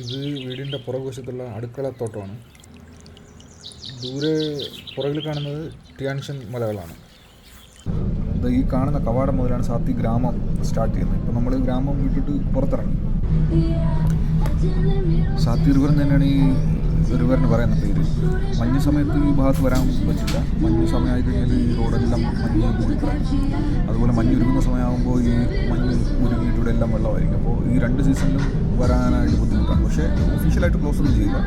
ഇത് വീടിന്റെ പുറകുവശത്തുള്ള അടുക്കളത്തോട്ടമാണ് ദൂരെ പുറകിൽ കാണുന്നത് ടിയാൻഷൻ മലകളാണ്. ഈ കാണുന്ന കവാടം മുതലാണ് സാത്തി ഗ്രാമം സ്റ്റാർട്ട് ചെയ്യുന്നത്. ഇപ്പം നമ്മൾ ഗ്രാമം വിട്ടിട്ട് പുറത്തിറങ്ങി. സാത്തി റിവർ തന്നെയാണ് ഈ റിവറിന് പറയുന്ന പേര്. മഞ്ഞ സമയത്ത് ഈ ഭാഗത്ത് വരാൻ പറ്റില്ല. മഞ്ഞ് സമയമായി കഴിഞ്ഞാൽ ഈ റോഡെല്ലാം മഞ്ഞ് മൂടിക്കിടക്കും അതുപോലെ മഞ്ഞ് ഉരുകുന്ന സമയമാകുമ്പോൾ ഈ മഞ്ഞ് ഉരുകിയിട്ട് എല്ലാം വെള്ളമായിരിക്കും. അപ്പോൾ ഈ രണ്ട് സീസണിലും വരാനായിട്ട് ബുദ്ധിമുട്ടാണ്. പക്ഷേ ഒഫീഷ്യലായിട്ട് ക്ലോസ് ഒന്നും ചെയ്യില്ല.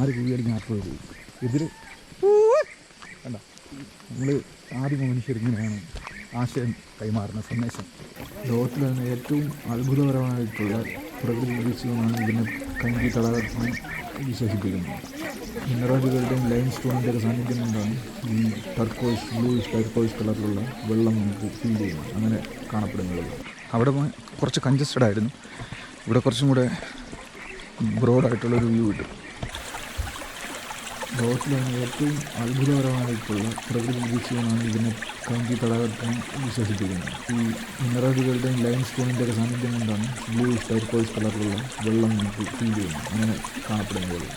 ആര് വരും? എതിര്? കണ്ട? നമ്മൾ ആദ്യം മനുഷ്യർ ഇങ്ങനെയാണ് ആശയം കൈമാറുന്ന സന്ദേശം. ലോകത്തിൽ തന്നെ ഏറ്റവും അത്ഭുതപരമായിട്ടുള്ള പ്രകൃതി ദൃശ്യമാണ് ഇതിനെ കഞ്ചി തടാകത്തിന് വിശേഷിപ്പിക്കുന്നത് മിനറലുകളുടെയും ലൈം സ്റ്റോണിന്റെയൊക്കെ സാന്നിധ്യം കൊണ്ടാണ് ഈ ടർക്കോയ്സ് ബ്ലൂയിഷ് ടർക്കോയ്സ് കളറിലുള്ള വെള്ളം നമുക്ക് ഫീൽ ചെയ്യുന്നത്. അങ്ങനെ കാണപ്പെടുന്നത്. അവിടെ കുറച്ച് കഞ്ചസ്റ്റഡ് ആയിരുന്നു. ഇവിടെ കുറച്ചും കൂടെ ബ്രോഡായിട്ടുള്ളൊരു വ്യൂ കിട്ടും. ലോകത്തിലാണ് ഏറ്റവും അത്ഭുതകരമായിട്ടുള്ള പ്രകൃതി നിരീക്ഷകമാണ് ഇതിനെ കങ്കി തടാകത്തിന് വിശേഷിപ്പിക്കുന്നത് ഈ മിനറലുകളുടെയും ലൈം സ്റ്റോണിന്റെയൊക്കെ സാന്നിധ്യം കൊണ്ടാണ് ബ്ലൂ ടർക്കോയ്സ് കളറിലുള്ള വെള്ളം നമുക്ക് ഫീൽ ചെയ്യുന്നത്. അങ്ങനെ കാണപ്പെടുന്നത്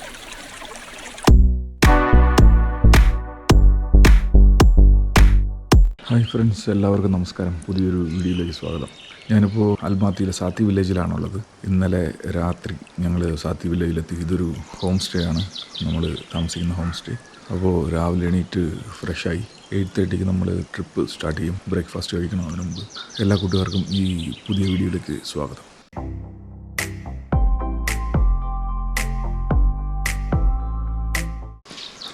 ഹായ് ഫ്രണ്ട്സ് എല്ലാവർക്കും നമസ്കാരം. പുതിയൊരു വീഡിയോയിലേക്ക് സ്വാഗതം. ഞാനിപ്പോൾ അൽമാത്തിയിലെ സാത്തി വില്ലേജിലാണുള്ളത്. ഇന്നലെ രാത്രി ഞങ്ങൾ സാത്തി വില്ലേജിലെത്തി. ഇതൊരു ഹോം സ്റ്റേ ആണ്. നമ്മൾ താമസിക്കുന്ന ഹോം സ്റ്റേ. അപ്പോൾ രാവിലെ എണീറ്റ് ഫ്രഷായി എയ്റ്റ് തേർട്ടിക്ക് നമ്മൾ ട്രിപ്പ് സ്റ്റാർട്ട് ചെയ്യും. ബ്രേക്ക്ഫാസ്റ്റ് കഴിക്കണം അതിന് മുമ്പ്. എല്ലാ കൂട്ടുകാർക്കും ഈ പുതിയ വീഡിയോയിലേക്ക് സ്വാഗതം.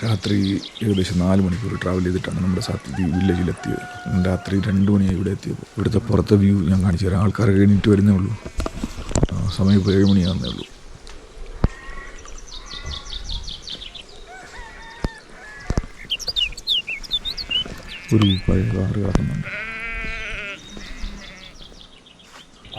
രാത്രി ഏകദേശം നാല് മണിക്കൂർ ട്രാവൽ ചെയ്തിട്ടാണ് നമ്മുടെ സാത്തി വില്ലേജിലെത്തിയത് രാത്രി രണ്ട് മണിയായി ഇവിടെ എത്തിയത്. ഇവിടുത്തെ പുറത്തെ വ്യൂ ഞാൻ കാണിച്ചു തരാം. ആൾക്കാർ കഴിഞ്ഞിട്ട് വരുന്നേ ഉള്ളൂ. സമയം ഇപ്പോൾ ഏഴ് മണിയാകുന്നേ ഉള്ളൂ. ഒരു പഴയ കാറ് കിടക്കുന്നുണ്ട്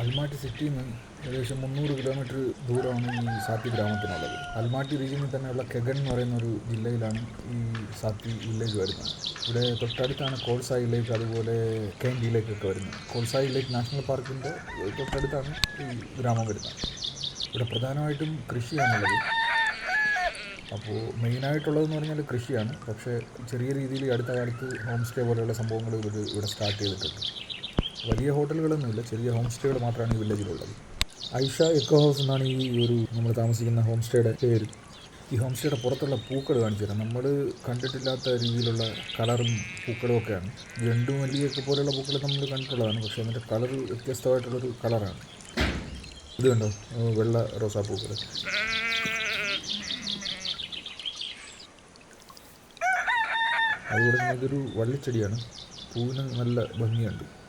അൽമാട്ടി സിറ്റിയിൽ നിന്ന് ഏകദേശം മുന്നൂറ് കിലോമീറ്റർ ദൂരമാണ് ഈ സാത്തി ഗ്രാമത്തിനുള്ളത്. അൽമാട്ടി റീജിയനിൽ തന്നെയുള്ള കെഗൻ എന്ന് പറയുന്ന ഒരു ജില്ലയിലാണ് ഈ സാത്തി വില്ലേജ് വരുന്നത്. ഇവിടെ തൊട്ടടുത്താണ് കോൾസായി ലേക്ക് അതുപോലെ കേൻഡി ലേക്കൊക്കെ വരുന്നത്. കോൾസായി ലേക്ക് നാഷണൽ പാർക്കിന്റെ തൊട്ടടുത്താണ് ഈ ഗ്രാമം വരുന്നത്. ഇവിടെ പ്രധാനമായിട്ടും കൃഷിയാണുള്ളത്. അപ്പോൾ മെയിനായിട്ടുള്ളതെന്ന് പറഞ്ഞാൽ കൃഷിയാണ്. പക്ഷേ ചെറിയ രീതിയിൽ അടുത്ത കാലത്ത് ഹോം സ്റ്റേ പോലെയുള്ള സംഭവങ്ങൾ ഇവർ ഇവിടെ സ്റ്റാർട്ട് ചെയ്തിട്ടുണ്ട്. വലിയ ഹോട്ടലുകളൊന്നുമില്ല ചെറിയ ഹോം സ്റ്റേകൾ മാത്രമാണ് ഈ വില്ലേജിലുള്ളത്. ഐഷ എക്കോ ഹൗസ് എന്നാണ് ഈ ഒരു നമ്മൾ താമസിക്കുന്ന ഹോം സ്റ്റേയുടെ പേര്. ഈ ഹോം സ്റ്റേയുടെ പുറത്തുള്ള പൂക്കൾ കാണിച്ചു തരാം. നമ്മൾ കണ്ടിട്ടില്ലാത്ത രീതിയിലുള്ള കളറും പൂക്കളും ഒക്കെയാണ്. ജണ്ടുമല്ലിയൊക്കെ പോലെയുള്ള പൂക്കൾ നമ്മൾ കണ്ടിട്ടുള്ളതാണ്. പക്ഷേ അതിന്റെ കളർ വ്യത്യസ്തമായിട്ടുള്ളൊരു കളറാണ്. ഇത് കണ്ടോ? വെള്ള റോസാപ്പൂക്കൾ അതുപോലെ ഇതൊരു വള്ളിച്ചെടിയാണ്. പൂവിന് നല്ല ഭംഗിയുണ്ട്.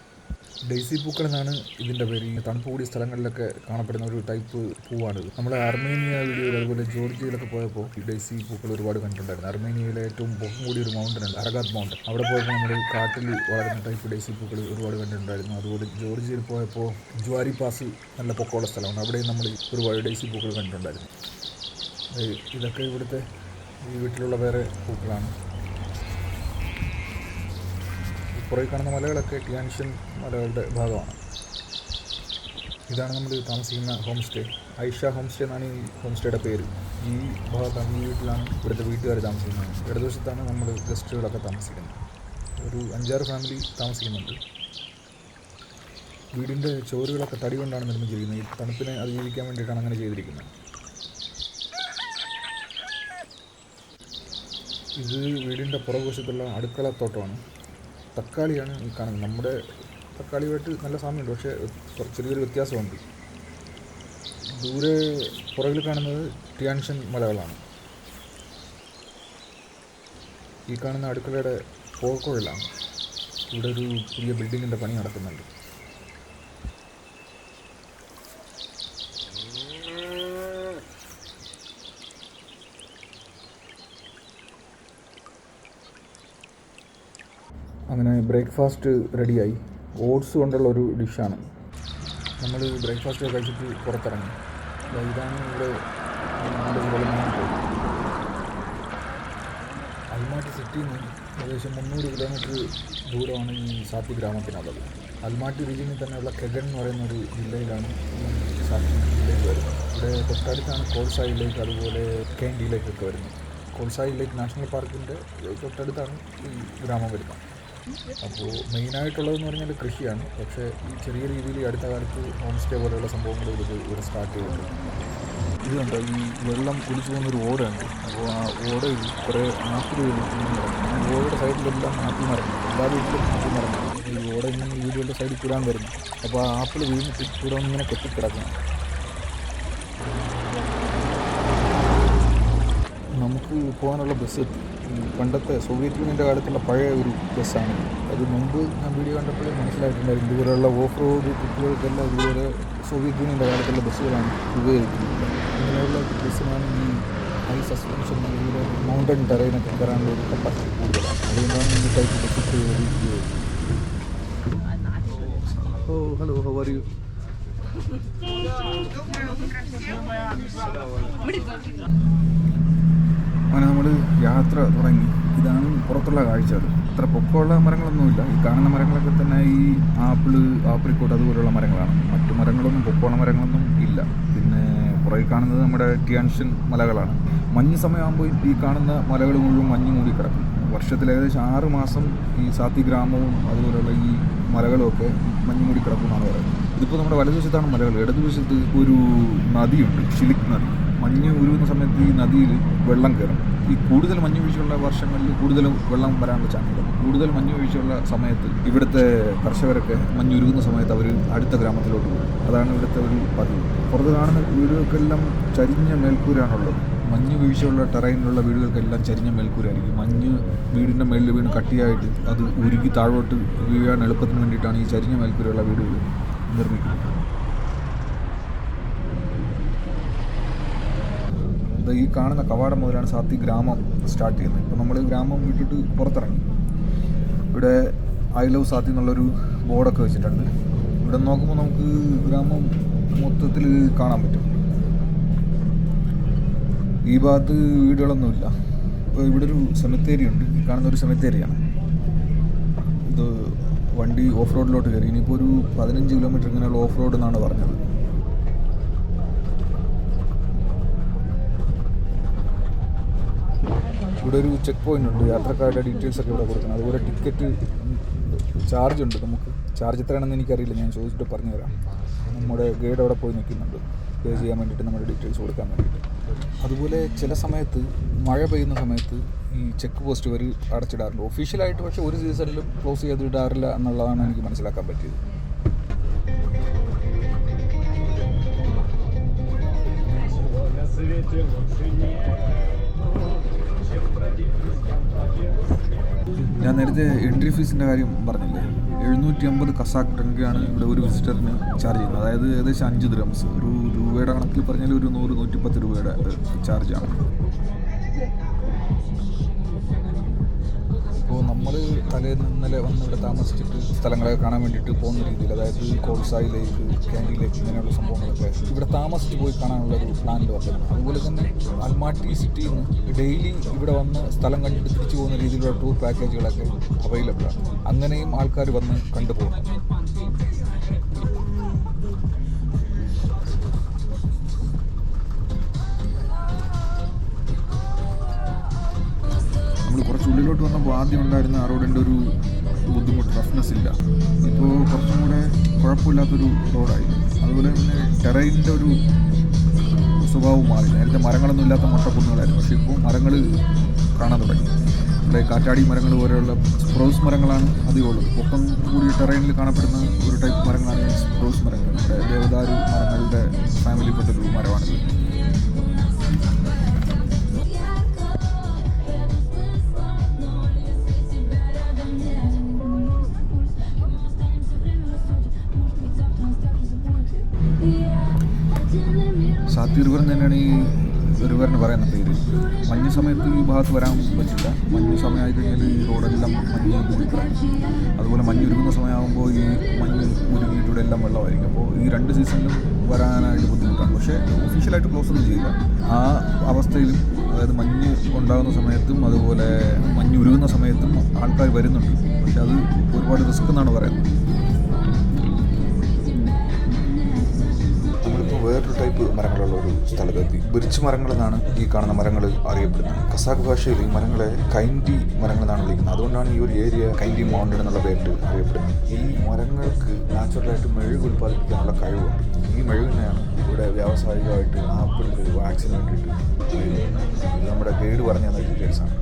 ഡെയ്സി പൂക്കൾ എന്നാണ് ഇതിന്റെ പേര്. ഈ തണുപ്പ് കൂടിയ സ്ഥലങ്ങളിലൊക്കെ കാണപ്പെടുന്ന ഒരു ടൈപ്പ് പൂവാണിത്. നമ്മൾ അർമേനിയ വീഡിയോയിൽ അതുപോലെ ജോർജിയയിലൊക്കെ പോയപ്പോൾ ഈ ഡെയ്സി പൂക്കൾ ഒരുപാട് കണ്ടിട്ടുണ്ടായിരുന്നു. അർമേനിയയിലെ ഏറ്റവും പൊക്കം കൂടിയ ഒരു മൗണ്ടൻ ഉണ്ട് അരഗാത്ത് മൗണ്ടൻ അവിടെ പോയപ്പോൾ നമ്മൾ കാട്ടിൽ വളരുന്ന ടൈപ്പ് ഡെയ്സി പൂക്കൾ ഒരുപാട് കണ്ടിട്ടുണ്ടായിരുന്നു. അതുപോലെ ജോർജിയയിൽ പോയപ്പോൾ ജ്വാരി പാസ് നല്ല പൊക്കമുള്ള സ്ഥലമാണ് അവിടെയും നമ്മൾ ഒരുപാട് ഡെയ്സി പൂക്കൾ കണ്ടിട്ടുണ്ടായിരുന്നു. ഇതൊക്കെ ഇവിടുത്തെ ഈ വീട്ടിലുള്ള വേറെ പൂക്കളാണ്. പുറകിൽ കാണുന്ന മലകളൊക്കെ ടിയാൻഷൻ മലകളുടെ ഭാഗമാണ്. ഇതാണ് നമ്മൾ താമസിക്കുന്ന home stay Aisha home stay എന്നാണ് ഈ ഹോം സ്റ്റേയുടെ പേര്. ഈ ഭാഗത്താണ് ഈ വീട്ടിലാണ് ഇവിടുത്തെ വീട്ടുകാർ താമസിക്കുന്നത്. ഇടതുവശത്താണ് നമ്മൾ ഗസ്റ്റുകളൊക്കെ താമസിക്കുന്നത്. ഒരു അഞ്ചാറ് ഫാമിലി താമസിക്കുന്നുണ്ട്. വീടിന്റെ ചോറുകളൊക്കെ തടി കൊണ്ടാണ് നിർമ്മിച്ചിരിക്കുന്നത് ഈ തണുപ്പിനെ അതിജീവിക്കാൻ വേണ്ടിയിട്ടാണ് അങ്ങനെ ചെയ്തിരിക്കുന്നത്. ഇത് വീടിന്റെ പുറകുവശത്തുള്ള അടുക്കളത്തോട്ടമാണ്. തക്കാളിയാണ് ഈ കാണുന്നത്. നമ്മുടെ തക്കാളിയുമായിട്ട് നല്ല സാമ്യമുണ്ട്. പക്ഷേ ചെറിയൊരു വ്യത്യാസമുണ്ട്. ദൂരെ പുറകിൽ കാണുന്നത് ടിയാൻഷൻ മലകളാണ്. ഈ കാണുന്ന അടുക്കളയുടെ പോക്കോഴിലാണ് ഇവിടെ ഒരു പുതിയ ബിൽഡിങ്ങിന്റെ പണി നടക്കുന്നുണ്ട്. അങ്ങനെ ബ്രേക്ക്ഫാസ്റ്റ് റെഡിയായി. ഓട്സ് കൊണ്ടുള്ള ഒരു ഡിഷാണ്. നമ്മൾ ബ്രേക്ക്ഫാസ്റ്റ് കഴിച്ചിട്ട് പുറത്തിറങ്ങി. ഇതാണ് ഇവിടെ അൽമാട്ടി സിറ്റിയിൽ നിന്ന് ഏകദേശം മുന്നൂറ് കിലോമീറ്റർ ദൂരമാണ് ഈ സാത്തി ഗ്രാമത്തിനുള്ളത്. അൽമാട്ടി റീജിയനിൽ തന്നെയുള്ള കെഗൺ എന്ന് പറയുന്ന ഒരു ജില്ലയിലാണ് ഈ സാത്തി ജില്ലയിൽ വരുന്നത്. ഇവിടെ തൊട്ടടുത്താണ് കോൾസായി ലേക്ക് അതുപോലെ കേൻഡി വരുന്നത്. കോൾസായി ലേക്ക് നാഷണൽ പാർക്കിന്റെ തൊട്ടടുത്താണ് ഈ ഗ്രാമം വരുന്നത്. അപ്പോൾ മെയിനായിട്ടുള്ളതെന്ന് പറഞ്ഞാൽ കൃഷിയാണ്. പക്ഷേ ഈ ചെറിയ രീതിയിൽ അടുത്ത കാലത്ത് ഹോം സ്റ്റേ പോലെയുള്ള സംഭവങ്ങൾ ഇത് ഇവിടെ സ്റ്റാർട്ട് ചെയ്തിട്ടുണ്ട്. ഇത് കണ്ടോ? ഈ വെള്ളം കുടിച്ചു പോകുന്നൊരു ഓടയുണ്ട് അപ്പോൾ ആ ഓടയിൽ കുറേ ആപ്പിൾ ഓടയുടെ സൈഡിലെല്ലാം ആപ്പിൾ മരങ്ങൾ. എല്ലാ വീട്ടിലും ആപ്പിൾ മരങ്ങൾ. ഈ ഓട ഇങ്ങനെ വീടുകളുടെ സൈഡിൽ കൂടാൻ വരുന്നു. അപ്പോൾ ആ ആപ്പിൾ വീണ്ടും കൂടെ ഇങ്ങനെ കെട്ടിക്കിടക്കണം നമുക്ക് പോകാനുള്ള ബസ് എത്തി പണ്ടത്തെ സോവിയറ്റ് യൂണിയന്റെ കാലത്തുള്ള പഴയ ഒരു ബസ്സാണ് അത് മുമ്പ് ഞാൻ വീഡിയോ കണ്ടപ്പോഴേ മനസ്സിലായിട്ടുണ്ടായിരുന്നു ഇതുപോലെയുള്ള ഓഫ് റോഡ് ട്രിപ്പുകൾക്കെല്ലാം ഇതുപോലെ സോവിയറ്റ് യൂണിയന്റെ കാലത്തുള്ള ബസ്സുകളാണ് ഉപയോഗിക്കുന്നത് അങ്ങനെയുള്ള ബസ്സിനാണ് ഈ ഹൈ സസ്പെൻഷൻ അതുപോലെ മൗണ്ടൻ ടെറൈനൊക്കെ കയറാനുള്ള ഒരു കപ്പാസിറ്റി കൂടുതലാണ് അതുകൊണ്ടാണ് ഈ ടൈപ്പ് ബസ് ഉപയോഗിക്കുന്നത് oh hello how are you അങ്ങനെ നമ്മൾ യാത്ര തുടങ്ങി. ഇതാണ് പുറത്തുള്ള കാഴ്ചകൾ ഇത്ര പൊക്കമുള്ള മരങ്ങളൊന്നുമില്ല. ഈ കാണുന്ന മരങ്ങളൊക്കെ തന്നെ ഈ ആപ്പിൾ ആപ്രിക്കോട്ട് അതുപോലുള്ള മരങ്ങളാണ്. മറ്റു മരങ്ങളൊന്നും പൊക്കമുള്ള മരങ്ങളൊന്നും ഇല്ല. പിന്നെ പുറകിൽ കാണുന്നത് നമ്മുടെ ടിയാൻഷൻ മലകളാണ്. മഞ്ഞ് സമയമാകുമ്പോൾ ഈ കാണുന്ന മലകൾ മുഴുവൻ മഞ്ഞ് മൂടി കിടക്കും. വർഷത്തിൽ ഏകദേശം ആറ് മാസം ഈ സാത്തി ഗ്രാമവും അതുപോലെയുള്ള ഈ മലകളുമൊക്കെ മഞ്ഞ് മൂടി കിടക്കുമെന്നാണ് പറയുന്നത്. ഇതിപ്പോൾ നമ്മുടെ വലതുവശത്താണ് മലകൾ. ഇടതുവശത്ത് ഒരു നദിയുണ്ട് ഷിലിക് നദി. മഞ്ഞ് ഉരുകുന്ന സമയത്ത് ഈ നദിയിൽ വെള്ളം കയറും. ഈ കൂടുതൽ മഞ്ഞ് വീഴ്ചയുള്ള വർഷങ്ങളിൽ കൂടുതൽ വെള്ളം വരാനുള്ള ചാൻസ് കൂടുതൽ മഞ്ഞ് വീഴ്ചയുള്ള സമയത്ത് ഇവിടുത്തെ കർഷകരൊക്കെ മഞ്ഞ് ഉരുകുന്ന സമയത്ത് അവർ അടുത്ത ഗ്രാമത്തിലോട്ട് പോകും. അതാണ് ഇവിടുത്തെ ഒരു പതിവ്. പുറത്ത് കാണുന്ന വീടുകൾക്കെല്ലാം ചരിഞ്ഞ മേൽക്കൂരാണുള്ളത്. മഞ്ഞ് വീഴ്ചയുള്ള ടെറൈനിലുള്ള വീടുകൾക്കെല്ലാം ചരിഞ്ഞ മേൽക്കൂരായിരിക്കും. മഞ്ഞ് വീടിന്റെ മേളിൽ വീണ് കട്ടിയായിട്ട് അത് ഉരുകി താഴോട്ട് വീഴാൻ എളുപ്പത്തിന് വേണ്ടിയിട്ടാണ് ഈ ചരിഞ്ഞ മേൽക്കൂരയുള്ള വീടുകൾ നിർമ്മിക്കുന്നത്. ഇത് ഈ കാണുന്ന കവാടം മുതലാണ് സാത്തി ഗ്രാമം സ്റ്റാർട്ട് ചെയ്യുന്നത്. ഇപ്പോൾ നമ്മൾ ഗ്രാമം വിട്ടിട്ട് പുറത്തിറങ്ങി. ഇവിടെ ഐ ലവ് സാത്തി എന്നുള്ളൊരു ബോർഡൊക്കെ വെച്ചിട്ടുണ്ട്. ഇവിടെ നോക്കുമ്പോൾ നമുക്ക് ഗ്രാമം മൊത്തത്തിൽ കാണാൻ പറ്റും. ഈ ഭാഗത്ത് വീടുകളൊന്നുമില്ല. ഇപ്പോൾ ഇവിടെ ഒരു സെമിത്തേരി ഉണ്ട്. ഈ കാണുന്ന ഒരു സെമിത്തേരിയാണ് ഇത് വണ്ടി ഓഫ് റോഡിലോട്ട് കയറി. ഇനിയിപ്പോൾ ഒരു പതിനഞ്ച് കിലോമീറ്റർ ഇങ്ങനെയുള്ള ഓഫ് റോഡ് എന്നാണ് പറഞ്ഞത്. ഇവിടെ ഒരു ചെക്ക് പോയിന്റ് ഉണ്ട്. യാത്രക്കാരുടെ ഡീറ്റെയിൽസ് ഒക്കെ ഇവിടെ കൊടുക്കണം. അതുപോലെ ടിക്കറ്റ് ചാർജ് ഉണ്ട്. നമുക്ക് ചാർജ് എത്രയാണെന്ന് എനിക്കറിയില്ല. ഞാൻ ചോദിച്ചിട്ട് പറഞ്ഞു തരാം. നമ്മുടെ ഗൈഡ് അവിടെ പോയി നിൽക്കുന്നുണ്ട്. പേ ചെയ്യാൻ വേണ്ടിയിട്ട് നമ്മുടെ ഡീറ്റെയിൽസ് കൊടുക്കാൻ വേണ്ടിയിട്ട്. അതുപോലെ ചില സമയത്ത് മഴ പെയ്യുന്ന സമയത്ത് ഈ ചെക്ക് പോസ്റ്റ് വരെ അടച്ചിടാറുണ്ട്. ഒഫീഷ്യലായിട്ട് പക്ഷേ ഒരു സീസണിലും ക്ലോസ് ചെയ്ത് ഇടാറില്ല എന്നുള്ളതാണ് എനിക്ക് മനസ്സിലാക്കാൻ പറ്റിയത്. ഞാൻ നേരത്തെ എൻട്രി ഫീസിന്റെ കാര്യം പറഞ്ഞില്ലേ? എഴുന്നൂറ്റി അമ്പത് കസാക്ക് ടങ്കയാണ് ഇവിടെ ഒരു വിസിറ്ററിന് ചാർജ് ചെയ്യുന്നത്. അതായത് ഏകദേശം അഞ്ച് ദ്രംസ് ഒരു രൂപയുടെ കണക്കിൽ പറഞ്ഞാൽ ഒരു നൂറ് നൂറ്റിപ്പത്ത് രൂപയുടെ ചാർജാണ് ഇപ്പോൾ നമ്മൾ തലേന്ന് ഇന്നലെ വന്ന് ഇവിടെ താമസിച്ചിട്ട് സ്ഥലങ്ങളൊക്കെ കാണാൻ വേണ്ടിയിട്ട് പോകുന്ന രീതിയിൽ അതായത് കോൾസായി ലേക്ക് ക്യാൻഡി ലേക്ക് ഇങ്ങനെയുള്ള സംഭവങ്ങളൊക്കെ ഇവിടെ താമസിച്ച് പോയി കാണാനുള്ള ഒരു പ്ലാനിൽ വന്നത്. അതുപോലെ തന്നെ അൽമാട്ടി സിറ്റിയിൽ നിന്ന് ഡെയിലി ഇവിടെ വന്ന് സ്ഥലം കണ്ടിട്ട് തിരിച്ചു പോകുന്ന രീതിയിലുള്ള ടൂർ പാക്കേജുകളൊക്കെ അവൈലബിൾ ആണ്. അങ്ങനെയും ആൾക്കാർ വന്ന് കണ്ടുപോകുന്നു. ഉള്ളിലോട്ട് വന്നപ്പോൾ ആദ്യം ഉണ്ടായിരുന്ന ആ റോഡിന്റെ ഒരു ബുദ്ധിമുട്ട് റഫ്നെസ് ഇല്ല. ഇപ്പോൾ കുറച്ചും കൂടെ കുഴപ്പമില്ലാത്തൊരു റോഡായി. അതുപോലെ തന്നെ ടെറൈനിന്റെ ഒരു സ്വഭാവം മാറി നേരത്തെ മരങ്ങളൊന്നും ഇല്ലാത്ത മൊട്ടക്കുന്നുകളായിരുന്നു. പക്ഷേ ഇപ്പോൾ മരങ്ങൾ കാണാൻ തുടങ്ങി. ഇവിടെ കാറ്റാടി മരങ്ങൾ പോലെയുള്ള സ്പ്രൗസ് മരങ്ങളാണ് അധികമുള്ളത് ഒപ്പം കൂടി ടെറൈനിൽ കാണപ്പെടുന്ന ഒരു ടൈപ്പ് മരങ്ങളാണ് സ്പ്രൗസ് മരങ്ങൾ. ദേവദാരു മരങ്ങളുടെ ഫാമിലിപ്പെട്ടൊരു മരമാണിത്. എന്ന് തന്നെയാണ് ഈ റിവറിന് പറയുന്ന പേര്. മഞ്ഞ് സമയത്ത് ഈ ഭാഗത്ത് വരാൻ പറ്റില്ല. മഞ്ഞ് സമയമായി കഴിഞ്ഞാൽ ഈ റോഡെല്ലാം മഞ്ഞ് മൂടിക്കിടക്കും അതുപോലെ മഞ്ഞ് ഉരുകുന്ന സമയമാകുമ്പോൾ ഈ മഞ്ഞ് ഉരുകിയിട്ട് ഇവിടെ എല്ലാം വെള്ളമായിരിക്കും. അപ്പോൾ ഈ രണ്ട് സീസണിലും വരാനായിട്ട് ബുദ്ധിമുട്ടാണ്. പക്ഷേ ഒഫീഷ്യലായിട്ട് ക്ലോസ് ഒന്നും ചെയ്യില്ല. ആ അവസ്ഥയിലും അതായത് മഞ്ഞ് ഉണ്ടാകുന്ന സമയത്തും അതുപോലെ മഞ്ഞ് ഉരുകുന്ന സമയത്തും ആൾക്കാർ വരുന്നുണ്ട്. പക്ഷെ അത് ഒരുപാട് റിസ്ക് എന്നാണ് പറയുന്നത്. ഒരു സ്ഥലത്തെത്തി. ബിരിച്ച് മരങ്ങൾ എന്നാണ് ഈ കാണുന്ന മരങ്ങൾ അറിയപ്പെടുന്നത്. കസാഖ് ഭാഷയിൽ ഈ മരങ്ങളെ കൈൻഡി മരങ്ങൾ എന്നാണ് വിളിക്കുന്നത്. അതുകൊണ്ടാണ് ഈ ഒരു ഏരിയ കൈൻഡി മൗണ്ടൻ എന്നുള്ള പേരിട്ട് അറിയപ്പെടുന്നത്. ഈ മരങ്ങൾക്ക് നാച്ചുറലായിട്ട് മെഴുക് ഉൽപ്പാദിപ്പിക്കാനുള്ള കഴിവുണ്ട് ഈ മെഴുകിനെയാണ് ഇവിടെ വ്യാവസായികമായിട്ട് ആപ്പിൾ വാക്സിന് വേണ്ടിയിട്ട്. നമ്മുടെ ഗൈഡ് പറഞ്ഞു ഡീറ്റെയിൽസ് ആണ്.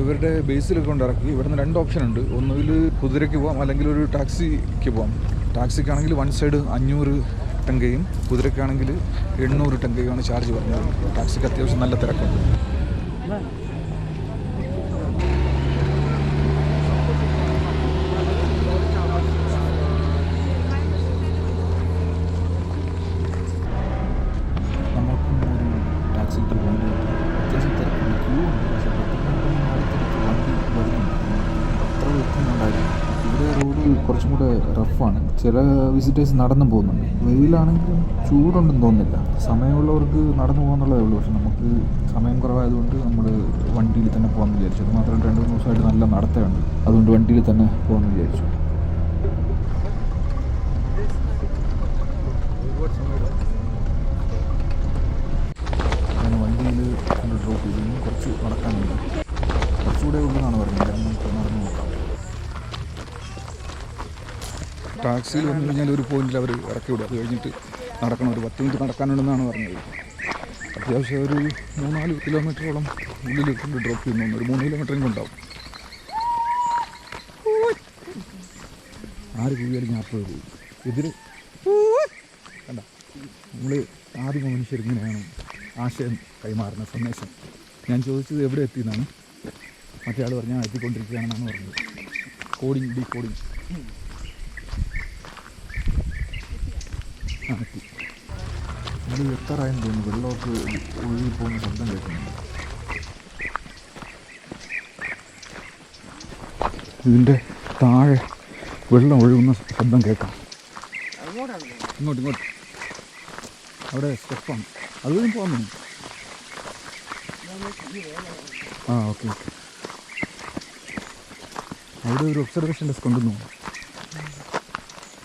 ഇവരുടെ ബേസിലൊക്കെ കൊണ്ട് ഇറക്കി. ഇവിടുന്ന് രണ്ട് ഓപ്ഷൻ ഉണ്ട്. ഒന്നുകിൽ കുതിരയ്ക്ക് പോകാം അല്ലെങ്കിൽ ഒരു ടാക്സിക്ക് പോകാം ടാക്സിക്കാണെങ്കിൽ വൺ സൈഡ് അഞ്ഞൂറ് ടങ്കയും കുതിരക്കാണെങ്കിൽ എണ്ണൂറ് ടങ്കയുമാണ് ചാർജ് പറഞ്ഞത്. ടാക്സിക്ക് അത്യാവശ്യം നല്ല തിരക്കുണ്ട് നമുക്കും ഒരു ടാക്സിക്ക് പോകേണ്ടി അത്യാവശ്യം തിരക്കുണ്ട് ക്യൂ ഉണ്ട് പക്ഷേ പെട്ടെന്ന് അടുത്തടുത്ത് വണ്ടി വരുന്നുണ്ട് അത്ര എത്തുന്നുണ്ടായിരുന്നു റോഡ് കുറച്ചും കൂടെ റഫാണ്. ചില വിസിറ്റേഴ്സ് നടന്നു പോകുന്നുണ്ട്. വെയിലാണെങ്കിലും ചൂടുണ്ടെന്ന് തോന്നുന്നില്ല. സമയമുള്ളവർക്ക് നടന്നു പോകാന്നുള്ളതേ ഉള്ളൂ. പക്ഷെ നമുക്ക് സമയം കുറവായതുകൊണ്ട് നമ്മൾ വണ്ടിയിൽ തന്നെ പോകാമെന്ന് വിചാരിച്ചു. അത് മാത്രമല്ല രണ്ട് മൂന്ന് ദിവസമായിട്ട് നല്ല നടത്തമുണ്ട്. അതുകൊണ്ട് വണ്ടിയിൽ തന്നെ പോകാമെന്ന് വിചാരിച്ചു. വണ്ടിയിൽ ഡ്രോപ്പ് ചെയ്തു കുറച്ച് നടക്കാനുണ്ട്. കുറച്ചുകൂടെ ഉള്ളതാണ് പറഞ്ഞത് എന്തായാലും നമുക്ക് നടന്നു നോക്കാം ടാക്സിയിൽ വന്നു കഴിഞ്ഞാൽ ഒരു പോയിന്റിൽ അവർ ഇറക്കി വിടും. അത് കഴിഞ്ഞിട്ട് നടക്കണം ഒരു പത്ത് മിനിറ്റ് നടക്കാനുണ്ടെന്നാണ് പറഞ്ഞത്. അത്യാവശ്യം ഒരു മൂന്നാൽ കിലോമീറ്ററോളം ഉള്ളിൽ കൊണ്ട് ഡ്രോപ്പ് ചെയ്യുന്നു ഒരു മൂന്ന് കിലോമീറ്ററിങ് ഉണ്ടാവും. ആര് കൂടിയാലും ഞാൻ അപ്പോൾ പോകും ഇതിൽ കണ്ട? നമ്മൾ ആദ്യ മനുഷ്യർ ഇങ്ങനെയാണ് ആശയം കൈമാറുന്ന സന്ദേശം. ഞാൻ ചോദിച്ചത് എവിടെ എത്തിയെന്നാണ്? മറ്റേ ആൾ പറഞ്ഞാൽ എത്തിക്കൊണ്ടിരിക്കുകയാണെന്നാണ് പറഞ്ഞത്. കോഡിങ് ഡി കോഡിങ് ആ എത്തി അത് എത്താറായെന്ന് തോന്നുന്നു. വെള്ളമൊക്കെ ഒഴുകി പോകുന്ന ശബ്ദം കേൾക്കുന്നുണ്ട്. ഇതിന്റെ താഴെ വെള്ളം ഒഴുകുന്ന ശബ്ദം കേൾക്കാം. ഇങ്ങോട്ട് ഇങ്ങോട്ട്. അവിടെ സ്റ്റെപ്പാണ് അതും പോകുന്നു ആ ഓക്കെ ഓക്കെ. അവിടെ ഒരു ഒബ്സർവേഷൻ ഡെസ്ക് ഉണ്ടെന്ന് തോന്നുന്നു.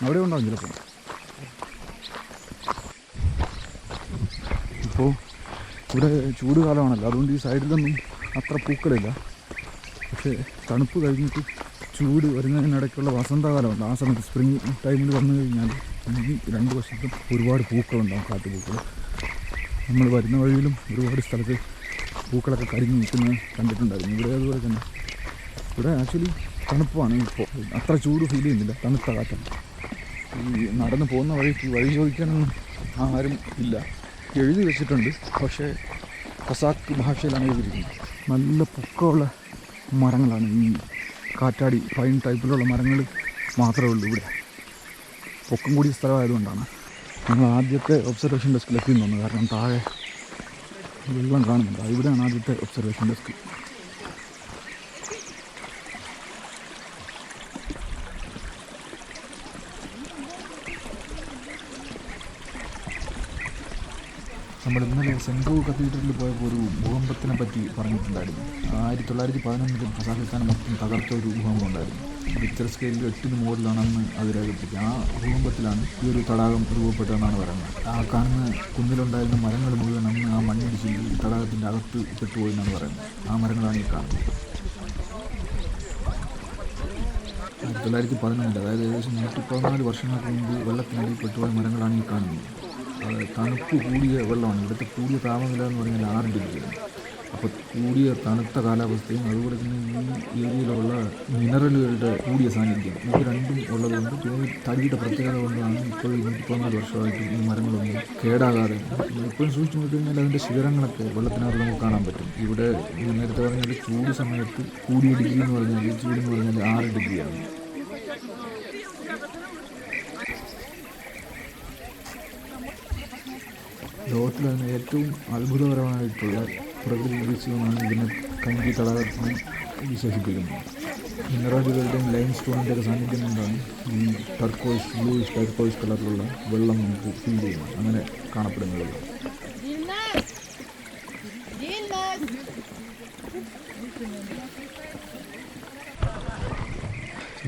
അവിടെ ഉണ്ടാവും ചിലപ്പോൾ ഇപ്പോൾ ഇവിടെ ചൂട് കാലമാണല്ലോ. അതുകൊണ്ട് ഈ സൈഡിലൊന്നും അത്ര പൂക്കളില്ല. പക്ഷേ തണുപ്പ് കഴിഞ്ഞിട്ട് ചൂട് വരുന്നതിനിടയ്ക്കുള്ള വസന്തകാലമുണ്ട്. ആ സമയത്ത് സ്പ്രിങ് ടൈമിൽ വന്നു കഴിഞ്ഞാൽ ഈ രണ്ട് വശത്തും ഒരുപാട് പൂക്കളുണ്ടാവും കാട്ടുപൂക്കൾ നമ്മൾ വരുന്ന വഴിയിലും ഒരുപാട് സ്ഥലത്ത് പൂക്കളൊക്കെ കരിഞ്ഞ് നിൽക്കുന്നത് കണ്ടിട്ടുണ്ടായിരുന്നു. ഇവിടെ അതുപോലെ തന്നെ. ഇവിടെ ആക്ച്വലി തണുപ്പാണ് ഇപ്പോൾ അത്ര ചൂട് ഫീൽ ചെയ്യുന്നില്ല. തണുത്ത കാറ്റാണ്. ഈ നടന്ന് പോകുന്ന വഴിക്ക് വഴി ചോദിക്കാനൊന്നും ആരും ഇല്ല. എഴുതി വെച്ചിട്ടുണ്ട്. പക്ഷേ കസാക്ക് ഭാഷയിലാണ് എഴുതിയിരിക്കുന്നത്. നല്ല പൊക്കമുള്ള മരങ്ങളാണ് ഈ കാറ്റാടി പൈൻ ടൈപ്പിലുള്ള മരങ്ങൾ മാത്രമേ ഉള്ളൂ ഇവിടെ. പൊക്കം കൂടിയ സ്ഥലമായതുകൊണ്ടാണ്. ഞങ്ങൾ ആദ്യത്തെ ഒബ്സർവേഷൻ ഡെസ്കിൽ എത്തി തോന്നുന്നു. കാരണം താഴെ വെള്ളം കാണുന്നുണ്ട്. ഇവിടെയാണ് ആദ്യത്തെ ഒബ്സർവേഷൻ ഡെസ്ക് നമ്മൾ ഇന്നലെ സെൻഗു കത്തീഡ്രലിൽ പോയപ്പോൾ ഒരു ഭൂകമ്പത്തിനെ പറ്റി പറഞ്ഞിട്ടുണ്ടായിരുന്നു. ആയിരത്തി തൊള്ളായിരത്തി പതിനൊന്നിലും കസാഖിസ്ഥാൻ മൊത്തം തകർത്ത ഒരു ഭൂകമ്പം ഉണ്ടായിരുന്നു റിക്ടർ സ്കെയിലിൽ എട്ടിന് മുകളിലാണെന്ന് അത് രേഖപ്പെടുത്തി. ആ ഭൂകമ്പത്തിലാണ് ഈ ഒരു തടാകം രൂപപ്പെട്ടതെന്നാണ് പറയുന്നത്. ആ കാണുന്ന കുന്നിലുണ്ടായിരുന്ന മരങ്ങൾ മുഴുവൻ അന്ന് ആ മണ്ണിടിച്ചിൽ ഈ തടാകത്തിന്റെ അകത്ത് പെട്ടുപോയി എന്നാണ് പറയുന്നത്. ആ മരങ്ങളാണ് ഈ കാണുന്നത്. ആയിരത്തി തൊള്ളായിരത്തി പതിനൊന്നിൽ അതായത് ഏകദേശം നൂറ്റി പതിനാല് വർഷങ്ങൾക്ക് മുമ്പ് വെള്ളത്തിനടിയിൽ പെട്ടുപോയ മരങ്ങളാണ് ഈ കാണുന്നത്. തണുപ്പ് കൂടിയ വെള്ളമാണ്. ഇവിടുത്തെ കൂടിയ താപനില എന്ന് പറഞ്ഞാൽ ആറ് ഡിഗ്രിയാണ്. അപ്പോൾ കൂടിയ തണുത്ത കാലാവസ്ഥയും അതുപോലെ തന്നെ ഈ ഏരിയയിലുള്ള മിനറലുകളുടെ കൂടിയ സാന്നിധ്യം ഇത് രണ്ടും ഉള്ളതുകൊണ്ട് പിന്നെ തടിയുടെ പ്രത്യേകത കൊണ്ടാണ് ഇപ്പോൾ ഈ നൂറ്റി പതിനാല് വർഷമായിട്ട് ഈ മരങ്ങളൊന്നും കേടാകാതെ ഇപ്പോഴും സൂക്ഷിച്ചു നോക്കി കഴിഞ്ഞാൽ അതിന്റെ ശിഖരങ്ങളൊക്കെ വെള്ളത്തിനകത്ത് നമുക്ക് കാണാൻ പറ്റും. ഇവിടെ നേരത്തെ പറഞ്ഞാൽ ചൂട് സമയത്ത് കൂടിയ ഡിഗ്രി എന്ന് പറഞ്ഞാൽ ചൂട് എന്ന് പറഞ്ഞാൽ ആറ് ഡിഗ്രിയാണ്. ലോകത്തിൽ തന്നെ ഏറ്റവും അത്ഭുതകരമായിട്ടുള്ള പ്രകൃതി ദൃശ്യമാണ് ഇതിനെ കഞ്ചി തടാകത്തിന് വിശേഷിപ്പിക്കുന്നത്. മിനറലുകളുടെയും ലൈം സ്റ്റോണിന്റെയൊക്കെ സാന്നിധ്യം കൊണ്ടാണ് ഈ ടർക്കോയ്സ് ബ്ലൂയിഷ് ടർക്കോയ്സ് കളറിലുള്ള വെള്ളം നമുക്ക് ഫീൽ ചെയ്യുന്നത്. അങ്ങനെ കാണപ്പെടുന്നത്!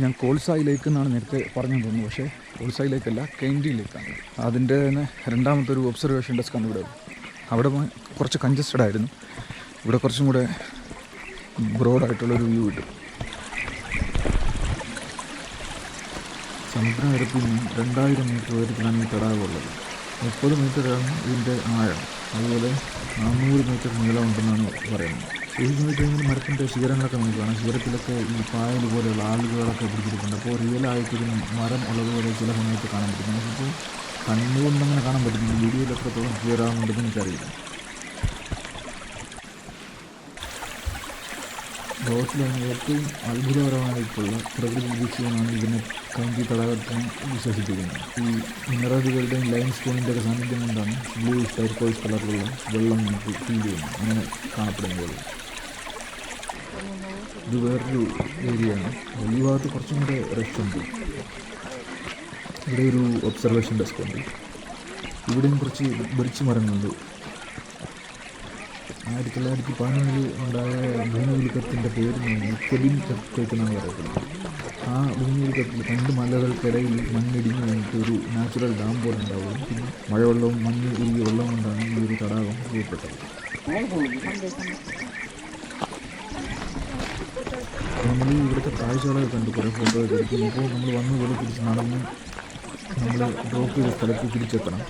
ഞാൻ കോൾസായി ലേക്ക് എന്നാണ് നേരത്തെ പറഞ്ഞു തോന്നുന്നു പക്ഷേ കോൾസായി ലേക്കല്ല കെൻഡി ലേക്കാണ് അതിന്റെ തന്നെ രണ്ടാമത്തെ ഒരു ഒബ്സർവേഷൻ ഡെസ്ക്കാണ് ഇവിടെ. അവിടെ കുറച്ച് കൺജസ്റ്റഡ് ആയിരുന്നു. ഇവിടെ കുറച്ചും കൂടെ ബ്രോഡായിട്ടുള്ളൊരു വ്യൂ കിട്ടും. സമുദ്രനിരപ്പിൽ നിന്ന് രണ്ടായിരം മീറ്റർ ഉയരത്തിലാണ് ഈ തടാകമുള്ളത് മുപ്പത് മീറ്ററാണ് ഇതിന്റെ ആഴം. അതുപോലെ നാനൂറ് മീറ്റർ നീളമുണ്ടെന്നാണ് പറയുന്നത്. നോക്കിക്കഴിഞ്ഞാൽ മരത്തിന്റെ ശിഖരങ്ങളൊക്കെ നമുക്ക് കാണാം ശിഖരത്തിലൊക്കെ ഈ പായൽ പോലെയുള്ള ആളുകളൊക്കെ പിടിച്ചിട്ടുണ്ട് അപ്പോൾ റിയലായിട്ടൊരു മരം ഉള്ളതുപോലെ ചില സമയത്ത് കാണാൻ പറ്റും. നമുക്കിപ്പോൾ കണ്ണുകൊണ്ട് അങ്ങനെ കാണാൻ പറ്റും. വീഡിയോയിൽ എത്രത്തോളം ക്ലിയർ ആകുന്നുണ്ടെന്ന് എനിക്കറിയില്ല. ലോകത്തിലാണ് ഏറ്റവും അത്ഭുതകരമായിട്ടുള്ള പ്രകൃതി ദൃശ്യമാണ് ഇതിനെ കൗണ്ടി തടാകത്തിനെ വിശ്വസിപ്പിക്കുന്നത്. ഈ മിനറലുകളുടെയും ലൈം സ്റ്റോണിന്റെ ഒക്കെ സാന്നിധ്യം കൊണ്ടാണ് ബ്ലൂ ടൈർക്കോയ്സ് കളറിലുള്ള വെള്ളം നമുക്ക് ഫീൽ ചെയ്യുന്നത്. അങ്ങനെ കാണപ്പെടുന്നത് ഇത് വേറൊരു ഏരിയയാണ് ഈ ഭാഗത്ത് കുറച്ചും കൂടെ റഷ് ഉണ്ട്. ഇവിടെ ഒരു ഒബ്സർവേഷൻ ഡെസ്ക് ഉണ്ട്. ഇവിടെയും കുറച്ച് വെറിച്ച് മരങ്ങളുണ്ട്. ആയിരത്തി തൊള്ളായിരത്തി പതിനൊന്നിൽ ഉണ്ടായ ഭൂമികുലുക്കത്തിന്റെ പേര് കെബിൻ കെക്ക് എന്നാണ് പറയപ്പെടുന്നത് ആ ഭൂമികുലുക്കത്തിൽ രണ്ട് മലകൾക്കിടയിൽ മണ്ണിടിഞ്ഞ് കഴിഞ്ഞിട്ട് ഒരു നാച്ചുറൽ ഡാം പോലെ ഉണ്ടാവുകയും പിന്നെ മഴവെള്ളവും മഞ്ഞ് ഉരുകിയ വെള്ളം കൊണ്ടാണ് ഈ ഒരു തടാകം രൂപപ്പെട്ടത്. നമ്മൾ ഇവിടുത്തെ കാഴ്ചകളൊക്കെ കണ്ടു. കുറേ ഫോട്ടോ ഇപ്പോൾ നമ്മൾ വന്ന് പോലെ തിരിച്ച് നടന്ന് നമ്മൾ ഡ്രോപ്പ് ചെയ്ത സ്ഥലത്ത് തിരിച്ചെത്തണം.